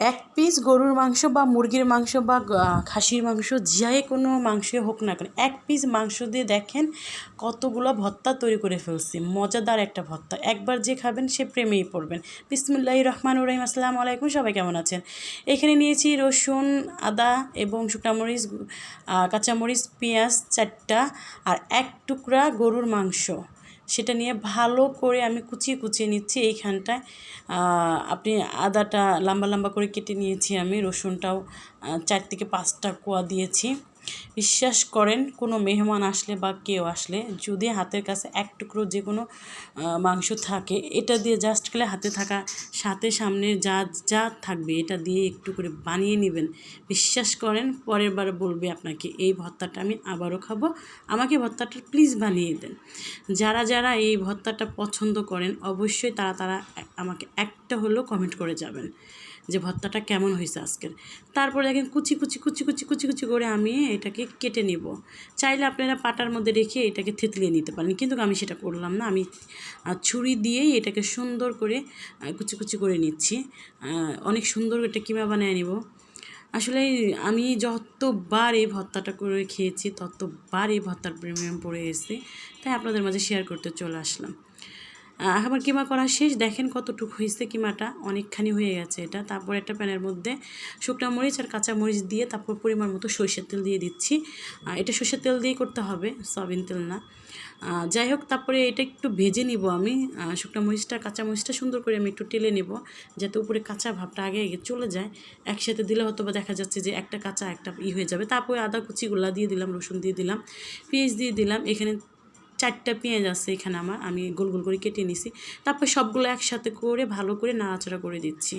এক পিস গরুর মাংস বা মুরগির মাংস বা খাসির মাংস, যে কোনো মাংসই হোক না কেন, এক পিস মাংস দিয়ে দেখেন কতগুলো ভর্তা তৈরি করে ফেলছি। মজাদার একটা ভর্তা। একবার যে খাবেন সে প্রেমেই পড়বেন। বিসমুল্লাহ রহমান রহিম। আসসালামু আলাইকুম। সবাই কেমন আছেন? এখানে নিয়েছি রসুন, আদা এবং শুকনামরিচ কাঁচামরিচ, পেঁয়াজ চারটা আর এক টুকরা গরুর মাংস। সেটা নিয়ে ভালো করে আমি কুচিয়ে কুচিয়ে নিচ্ছি এইখানটায়। আপনি আদাটা লম্বা লম্বা করে কেটে নিয়েছি আমি, রসুনটাও চার থেকে পাঁচটা কোয়া দিয়েছি। বিশ্বাস করেন, কোনো মেহমান আসলে বা কেউ আসলে যদি হাতের কাছে এক টুকরো যে কোনো মাংস থাকে, এটা দিয়ে জাস্ট খেলে হাতে থাকা, সাথে সামনে যা যা থাকবে এটা দিয়ে একটু করে বানিয়ে নেবেন। বিশ্বাস করেন, পরের বার বলবে আপনাকে, এই ভর্তাটা আমি আবারও খাব, আমাকে ভর্তাটা প্লিজ বানিয়ে দেন। যারা যারা এই ভর্তাটা পছন্দ করেন, অবশ্যই তারা তারা আমাকে একটা হলেও কমেন্ট করে যাবেন। যে ভর্তাটা কেমন হয়েছে আজকের। তারপরে দেখেন কুচি কুচি কুচি কুচি কুচি কুচি করে আমি এটাকে কেটে নেব। চাইলে আপনারা পাটার মধ্যে রেখে এটাকে থেতলিয়ে নিতে পারেন, কিন্তু আমি সেটা করলাম না। আমি ছুরি দিয়েই এটাকে সুন্দর করে কুচি কুচি করে নিচ্ছি। অনেক সুন্দর এটা কিমা বানিয়ে নিব। আসলে আমি যতবার এই ভর্তাটা করে খেয়েছি, ততবার এই ভর্তার প্রিমিয়াম পড়ে গেছে, তাই আপনাদের মাঝে শেয়ার করতে চলে আসলাম। আমার কিমা করা শেষ। দেখেন কতটুকু হয়েছে কিমাটা। অনেকখানি হয়ে গেছে এটা। তারপর একটা প্যানের মধ্যে শুকনো মরিচ আর কাঁচা মরিচ দিয়ে তারপর পরিমাণ মতো সরষের তেল দিয়ে দিচ্ছি। এটা সরষের তেল দিয়েই করতে হবে, সয়াবিন তেল না। যাই হোক, তারপরে এটা একটু ভেজে নিব আমি। শুকনো মরিচটা, কাঁচা মরিচটা সুন্দর করে আমি একটু টেলে নেব, যাতে উপরে কাঁচা ভাবটা আগে আগে চলে যায়। একসাথে দিলে হয়তো বা দেখা যাচ্ছে যে একটা কাঁচা একটা ই হয়ে যাবে। তারপরে আদা কুচিগুলা দিয়ে দিলাম, রসুন দিয়ে দিলাম, পেঁয়াজ দিয়ে দিলাম। এখানে চারটা পেঁয়াজ আছে এখানে আমার, আমি গোল গোল করে কেটে নিছি। তারপর সবগুলো একসাথে করে, ভালো করে নাড়াচাড়া করে দিচ্ছি।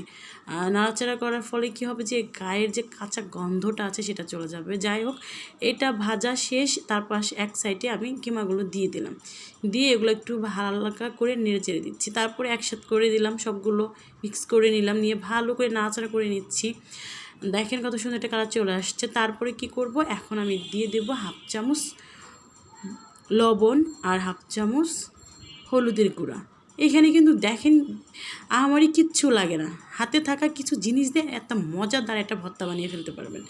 নাড়াচাড়া করার ফলে কি হবে যে, গায়ের যে কাঁচা গন্ধটা আছে সেটা চলে যাবে। যাই হোক, এটা ভাজা শেষ, তার তারপর এক সাইডে আমি কিমাগুলো দিয়ে দিলাম। দিয়ে এগুলো একটু হালকা করে নেড়ে চেড়ে দিচ্ছি। তারপরে একসাথে করে দিলাম, সবগুলো মিক্স করে নিলাম, নিয়ে ভালো করে নাড়াচাড়া করে নিচ্ছি। দেখেন কত সুন্দর একটা কালার চলে আসছে। তারপরে কি করব, এখন আমি দিয়ে দেবো হাফ চামচ লবণ আর হাফ চামচ হলুদের গুঁড়া। এখানে কিন্তু দেখেন, আমারই কিচ্ছু লাগে না। হাতে থাকা কিছু জিনিস দিয়ে একটা মজাদার একটা ভর্তা বানিয়ে ফেলতে পারবেন।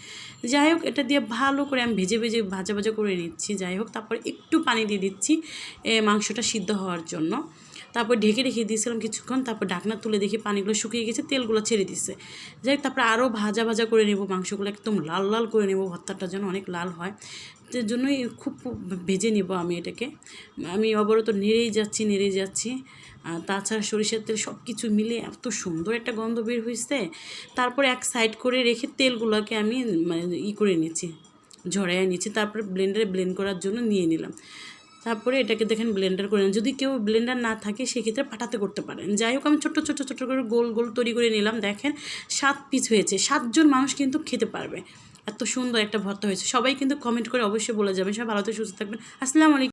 যাই হোক, এটা দিয়ে ভালো করে আমি ভেজে ভেজে ভাজা ভাজা করে নিচ্ছি। যাই হোক, তারপর একটু পানি দিয়ে দিচ্ছি মাংসটা সিদ্ধ হওয়ার জন্য। তারপর ঢেকে রেখে দিয়েছিলাম কিছুক্ষণ। তারপর ঢাকনা তুলে দেখি পানিগুলো শুকিয়ে গেছে, তেলগুলো ছেড়ে দিচ্ছে যাই তারপর আরও ভাজা ভাজা করে নেব মাংসগুলো, একদম লাল লাল করে নেব। ভর্তাটা যেন অনেক লাল হয়। জন্যই খুব ভেজে নেব আমি এটাকে। আমি অবরত নেড়েই যাচ্ছি নেড়েই যাচ্ছি। আর তাছাড়া সরিষার তেল সব কিছু মিলে এত সুন্দর একটা গন্ধ বের হয়েছে। তারপরে এক সাইড করে রেখে তেলগুলোকে আমি মানে ই করে নিয়েছি ঝরাইয়া নিয়েছি তারপরে ব্লেন্ডারে ব্লেন্ড করার জন্য নিয়ে নিলাম। তারপরে এটাকে দেখেন ব্লেন্ডার করে যদি কেউ ব্লেন্ডার না থাকে, সেক্ষেত্রে পাঠাতে করতে পারেন। যাই হোক, আমি ছোট্ট ছোট্ট ছোট্ট করে গোল গোল তৈরি করে নিলাম। দেখেন, সাত পিস হয়েছে। সাতজন মানুষ কিন্তু খেতে পারবে। এত সুন্দর একটা ভর্তা হয়েছে। সবাই কিন্তু কমেন্ট করে অবশ্যই বলে যাবেন। সবাই ভালো তো সুস্থ থাকবেন। আসসালামু আলাইকুম।